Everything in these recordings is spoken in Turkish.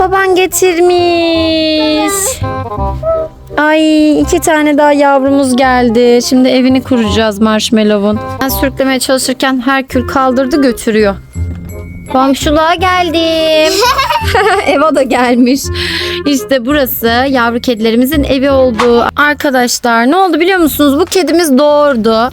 baban getirmiş. Ay iki tane daha yavrumuz geldi. Şimdi evini kuracağız Marshmallow'un. Ben sürüklemeye çalışırken Herkül kaldırdı götürüyor. Komşuluğa geldim. Eva da gelmiş. İşte burası yavru kedilerimizin evi oldu. Arkadaşlar ne oldu biliyor musunuz? Bu kedimiz doğurdu.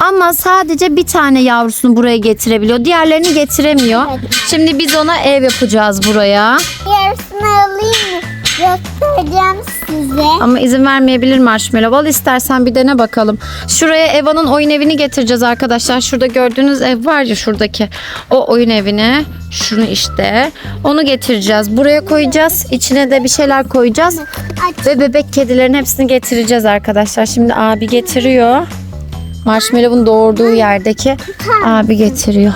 Ama sadece bir tane yavrusunu buraya getirebiliyor. Diğerlerini getiremiyor. Şimdi biz ona ev yapacağız buraya. Yarısını alayım mı? Göstereceğim size. Ama izin vermeyebilir Marshmallow. Al istersen bir dene bakalım. Şuraya Eva'nın oyun evini getireceğiz arkadaşlar. Şurada gördüğünüz ev var ya şuradaki. O oyun evini. Şunu işte. Onu getireceğiz. Buraya koyacağız. İçine de bir şeyler koyacağız. Ve bebek kedilerin hepsini getireceğiz arkadaşlar. Şimdi abi getiriyor. Marshmallow'un doğurduğu yerdeki abi getiriyor.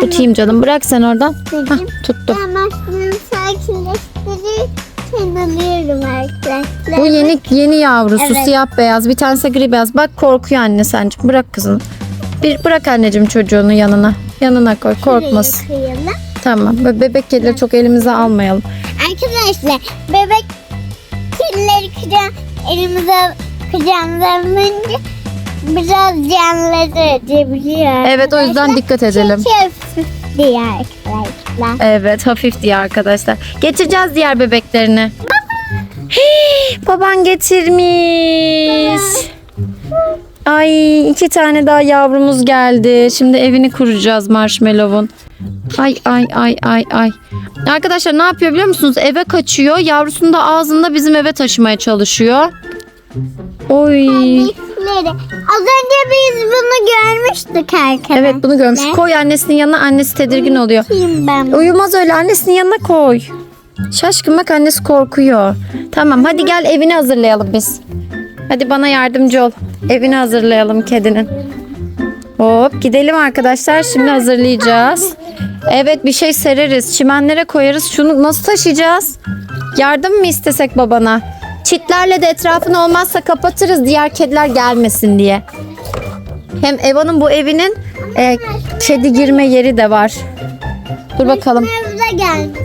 Tutayım canım. Bırak sen oradan. Hah, tuttum. Ben başını sakinleştirip seni alıyorum arkadaşlar. Bu yeni yeni yavrusu Evet. siyah beyaz bir tanesi gri beyaz. Bak korkuyor anne sence. Bırak kızını. Bir bırak anneciğim çocuğunu yanına. Yanına koy korkmasın. Tamam. Bebek kedileri çok elimize almayalım. Arkadaşlar bebek kirleri kıran elimize kucağımıza alınca biraz canları acıyabiliyor. Evet o yüzden dikkat edelim. Diye arkadaşlar. Evet hafif diye arkadaşlar. Getireceğiz diğer bebeklerini. Hey, baban getirmiş. Ay iki tane daha yavrumuz geldi. Şimdi evini kuracağız Marshmallow'un. Ay ay ay ay ay. Arkadaşlar ne yapıyor biliyor musunuz? Eve kaçıyor. Yavrusunu da ağzında bizim eve taşımaya çalışıyor. Oy. Hafifleri. Az önce biz bunu görmüştük arkadaşlar. Evet bunu görmüş. Koy annesinin yanına. Annesi tedirgin oluyor. Ben? Uyumaz öyle annesinin yanına koy. Şaşkın bak annesi korkuyor. Tamam hadi gel evini hazırlayalım biz. Hadi bana yardımcı ol. Evini hazırlayalım kedinin. Hop gidelim arkadaşlar şimdi hazırlayacağız. Evet bir şey sereriz. Çimenlere koyarız. Şunu nasıl taşıyacağız? Yardım mı istesek babana? Çitlerle de etrafını olmazsa kapatırız diğer kediler gelmesin diye. Hem Eva'nın bu evinin e, kedi girme yeri de var. Dur bakalım. Evde gelmişler.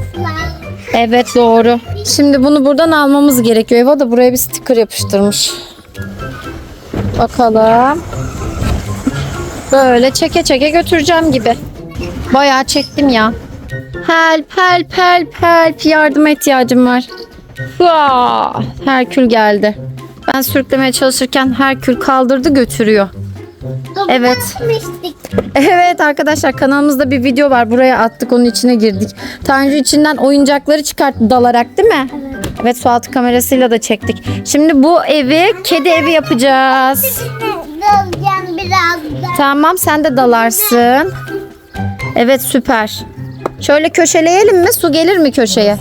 Evet doğru. Şimdi bunu buradan almamız gerekiyor. Eva da buraya bir sticker yapıştırmış. Bakalım. Böyle çeke çeke götüreceğim gibi. Bayağı çektim ya. Help help help help yardıma ihtiyacım var. Hua! Herkül geldi. Ben sürüklemeye çalışırken Herkül kaldırdı götürüyor. Evet. Evet arkadaşlar kanalımızda bir video var. Buraya attık onun içine girdik. Tanju içinden oyuncakları çıkarttı dalarak değil mi? Evet su altı kamerasıyla da çektik. Şimdi bu evi kedi evi yapacağız. Dalacağım. Tamam sen de dalarsın. Evet süper. Şöyle köşeleyelim mi? Su gelir mi köşeye?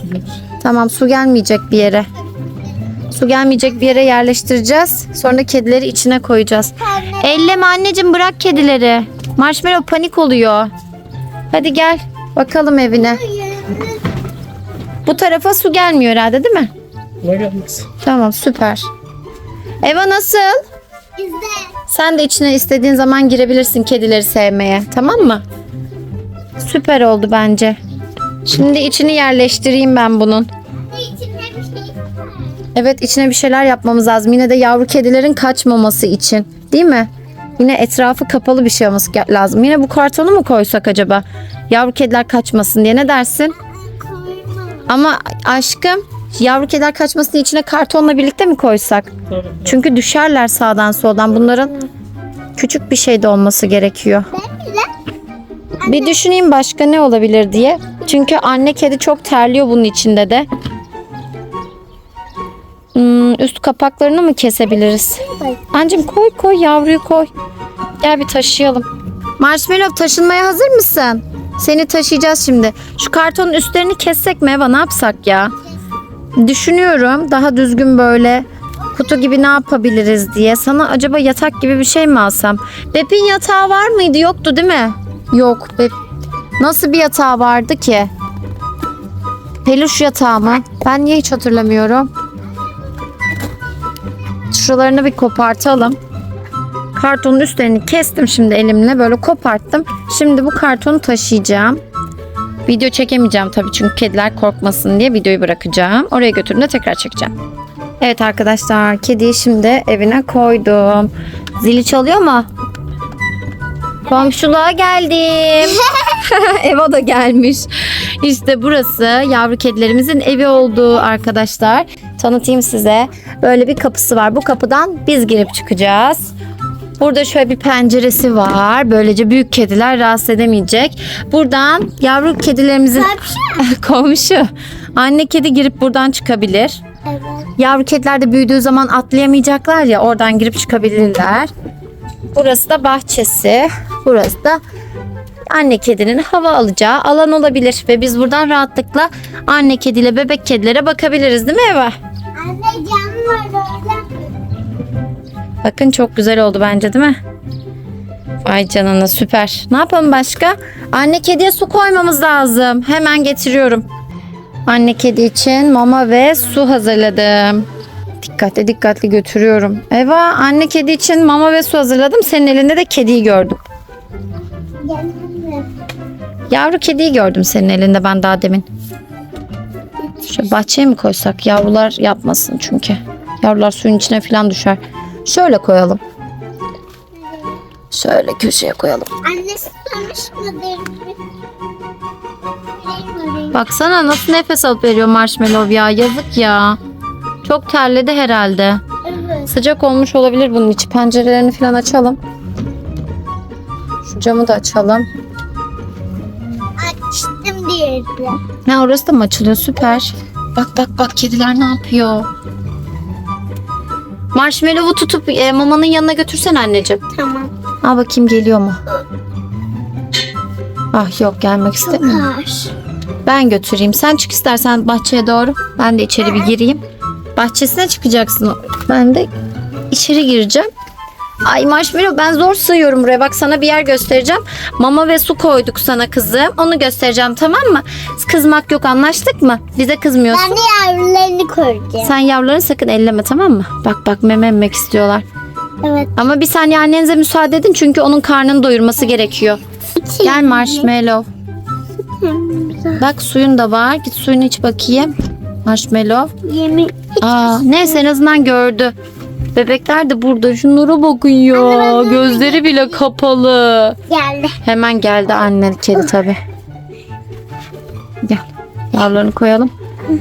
Tamam su gelmeyecek bir yere. Su gelmeyecek bir yere yerleştireceğiz. Sonra da kedileri içine koyacağız. Elleme anneciğim bırak kedileri. Marshmallow panik oluyor. Hadi gel bakalım evine. Bu tarafa su gelmiyor herhalde değil mi? Tamam süper. Eva nasıl? Sen de içine istediğin zaman girebilirsin kedileri sevmeye. Tamam mı? Süper oldu bence. Şimdi içini yerleştireyim ben bunun. Evet içine bir şeyler yapmamız lazım. Yine de yavru kedilerin kaçmaması için. Değil mi? Yine etrafı kapalı bir şey olması lazım. Yine bu kartonu mu koysak acaba? Yavru kediler kaçmasın diye ne dersin? Ama aşkım yavru kediler kaçmasın diye içine kartonla birlikte mi koysak? Çünkü düşerler sağdan soldan. Bunların küçük bir şey de olması gerekiyor. Bir düşüneyim başka ne olabilir diye. Çünkü anne kedi çok terliyor bunun içinde de. Hmm, üst kapaklarını mı kesebiliriz? Anneciğim koy koy yavruyu koy. Gel bir taşıyalım. Marshmallow taşınmaya hazır mısın? Seni taşıyacağız şimdi. Şu kartonun üstlerini kessek mi Eva ne yapsak ya? Düşünüyorum daha düzgün böyle kutu gibi ne yapabiliriz diye. Sana acaba yatak gibi bir şey mi alsam? Bep'in yatağı var mıydı? Yoktu değil mi? Yok. Bep... Nasıl bir yatağı vardı ki? Peluş yatağı mı? Ben niye hiç hatırlamıyorum? Şuralarını bir kopartalım. Kartonun üstlerini kestim şimdi elimle böyle koparttım. Şimdi bu kartonu taşıyacağım. Video çekemeyeceğim tabii çünkü kediler korkmasın diye videoyu bırakacağım. Oraya götürdüğümde tekrar çekeceğim. Evet arkadaşlar kediyi şimdi evine koydum. Zili çalıyor mu? Komşuluğa geldim. Eva da gelmiş. İşte burası yavru kedilerimizin evi oldu arkadaşlar. Tanıtayım size. Böyle bir kapısı var. Bu kapıdan biz girip çıkacağız. Burada şöyle bir penceresi var. Böylece büyük kediler rahatsız edemeyecek. Buradan yavru kedilerimizin komşu. Anne kedi girip buradan çıkabilir. Evet. Yavru kediler de büyüdüğü zaman atlayamayacaklar ya oradan girip çıkabilirler. Burası da bahçesi. Burası da anne kedinin hava alacağı alan olabilir. Ve biz buradan rahatlıkla anne kediyle bebek kedilere bakabiliriz değil mi Eva? Anne var orada. Bakın çok güzel oldu bence değil mi? Vay canına süper. Ne yapalım başka? Anne kediye su koymamız lazım. Hemen getiriyorum. Anne kedi için mama ve su hazırladım. Dikkatli dikkatli götürüyorum. Eva anne kedi için mama ve su hazırladım. Senin elinde de kediyi gördüm. Yavru kediyi gördüm senin elinde ben daha demin. Şöyle bahçeye mi koysak? Yavrular yapmasın çünkü. Yavrular suyun içine falan düşer. Şöyle koyalım. Şöyle köşeye koyalım. Mıdır? Baksana nasıl nefes alıp veriyor marshmallow ya. Yazık ya. Çok terledi herhalde. Evet. Sıcak olmuş olabilir bunun içi. Pencerelerini falan açalım. Şu camı da açalım. Açtım diğerini. Ha orası da mı açılıyor? Süper. Bak bak bak kediler ne yapıyor? Marshmallow'u tutup e, mamanın yanına götürsen anneciğim. Tamam. Al bakayım geliyor mu? Ah yok gelmek istemiyor. Ben götüreyim. Sen çık istersen bahçeye doğru. Ben de içeri bir gireyim. Bahçesine çıkacaksın. Ben de içeri gireceğim. Ay marshmallow ben zor sığıyorum buraya. Bak sana bir yer göstereceğim. Mama ve su koyduk sana kızım. Onu göstereceğim tamam mı? Kızmak yok anlaştık mı? Bize kızmıyorsun. Ben de yavrularını koyacağım. Sen yavrularını sakın elleme tamam mı? Bak bak meme emmek istiyorlar. Evet. Ama bir saniye annenize müsaade edin çünkü onun karnını doyurması gerekiyor. Gel marshmallow. Bak suyun da var. Git suyunu iç bakayım. Marshmallow. Yemin. Aa, neyse en azından gördü. Bebekler de burada. Şunlara bakın ya. Gözleri bile kapalı. Geldi. Hemen geldi anne kedi tabi. Gel. Yavrularını koyalım.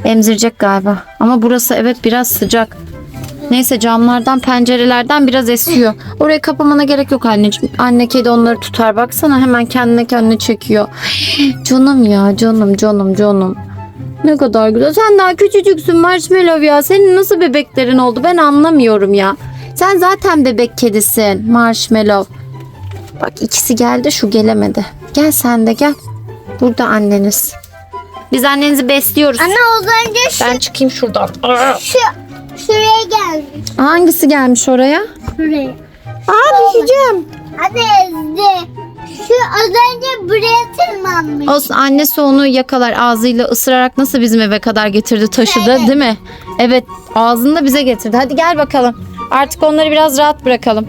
Emzirecek galiba. Ama burası evet biraz sıcak. Neyse camlardan pencerelerden biraz esiyor. Orayı kapamana gerek yok anneciğim. Anne kedi onları tutar. Baksana hemen kendine kendine çekiyor. Canım ya canım canım canım. Ne kadar güzel. Sen daha küçücüksün Marshmallow ya. Senin nasıl bebeklerin oldu ben anlamıyorum ya. Sen zaten bebek kedisin Marshmallow. Bak ikisi geldi şu gelemedi. Gel sen de gel. Burada anneniz. Biz annenizi besliyoruz. Anne az önce şu, Ben çıkayım şuradan. Aa! şu şuraya gelmiş. Hangisi gelmiş oraya? Şuraya. Aa düşeceğim. Hadi ezdi. Şu az önce buraya tırmanmış. Olsun annesi onu yakalar ağzıyla ısırarak nasıl bizim eve kadar getirdi taşıdı Evet. değil mi? Evet ağzında bize getirdi. Hadi gel bakalım. Artık onları biraz rahat bırakalım.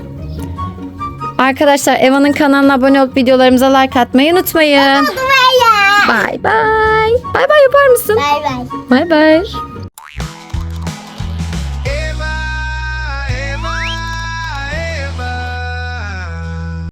Arkadaşlar Eva'nın kanalına abone olup videolarımıza like atmayı unutmayın. Buraya. Bay bay. Bay bay yapar mısın? Bay bay. Bay bay.